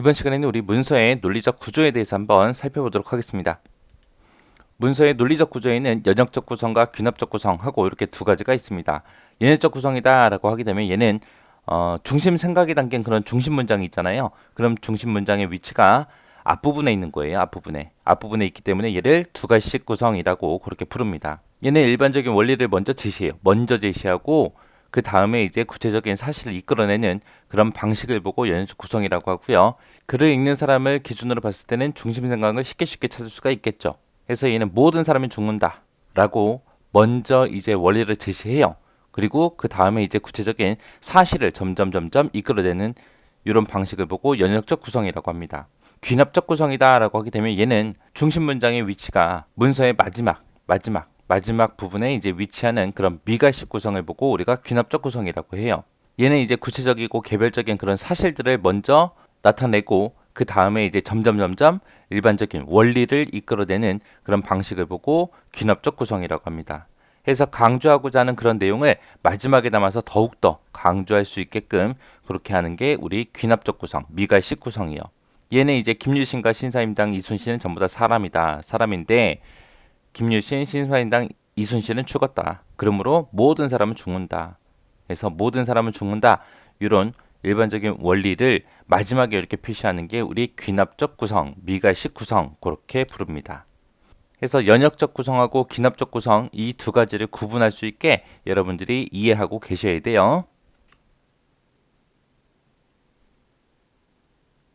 이번 시간에는 우리 문서의 논리적 구조에 대해서 한번 살펴보도록 하겠습니다. 문서의 논리적 구조에는 연역적 구성과 귀납적 구성하고 이렇게 두 가지가 있습니다. 연역적 구성이다라고 하게 되면 얘는 어, 중심 생각이 담긴 그런 중심 문장이 있잖아요. 그럼 중심 문장의 위치가 앞부분에 있는 거예요. 앞부분에. 앞부분에 있기 때문에 얘를 두 가지씩 구성이라고 그렇게 부릅니다. 얘는 일반적인 원리를 먼저 제시해요. 먼저 제시하고 그 다음에 이제 구체적인 사실을 이끌어내는 그런 방식을 보고 연역 구성이라고 하고요. 글을 읽는 사람을 기준으로 봤을 때는 중심 생각을 쉽게 쉽게 찾을 수가 있겠죠. 그래서 얘는 모든 사람이 죽는다 라고 먼저 이제 원리를 제시해요. 그리고 그 다음에 이제 구체적인 사실을 점점 점점 이끌어내는 이런 방식을 보고 연역적 구성이라고 합니다. 귀납적 구성이다라고 하게 되면 얘는 중심 문장의 위치가 문서의 마지막 마지막 마지막 부분에 이제 위치하는 그런 미가식 구성을 보고 우리가 귀납적 구성이라고 해요. 얘는 이제 구체적이고 개별적인 그런 사실들을 먼저 나타내고 그 다음에 이제 점점 점점 일반적인 원리를 이끌어내는 그런 방식을 보고 귀납적 구성이라고 합니다. 해서 강조하고자 하는 그런 내용을 마지막에 담아서 더욱더 강조할 수 있게끔 그렇게 하는 게 우리 귀납적 구성, 미갈식 구성이요. 얘는 이제 김유신과 신사임당 이순신은 전부 다 사람이다. 사람인데 김유신, 신사임당 이순신은 죽었다. 그러므로 모든 사람은 죽는다. 그래서 모든 사람은 죽는다. 이런 일반적인 원리를 마지막에 이렇게 표시하는 게 우리 귀납적 구성, 미갈식 구성 그렇게 부릅니다. 그래서 연역적 구성하고 귀납적 구성 이 두 가지를 구분할 수 있게 여러분들이 이해하고 계셔야 돼요.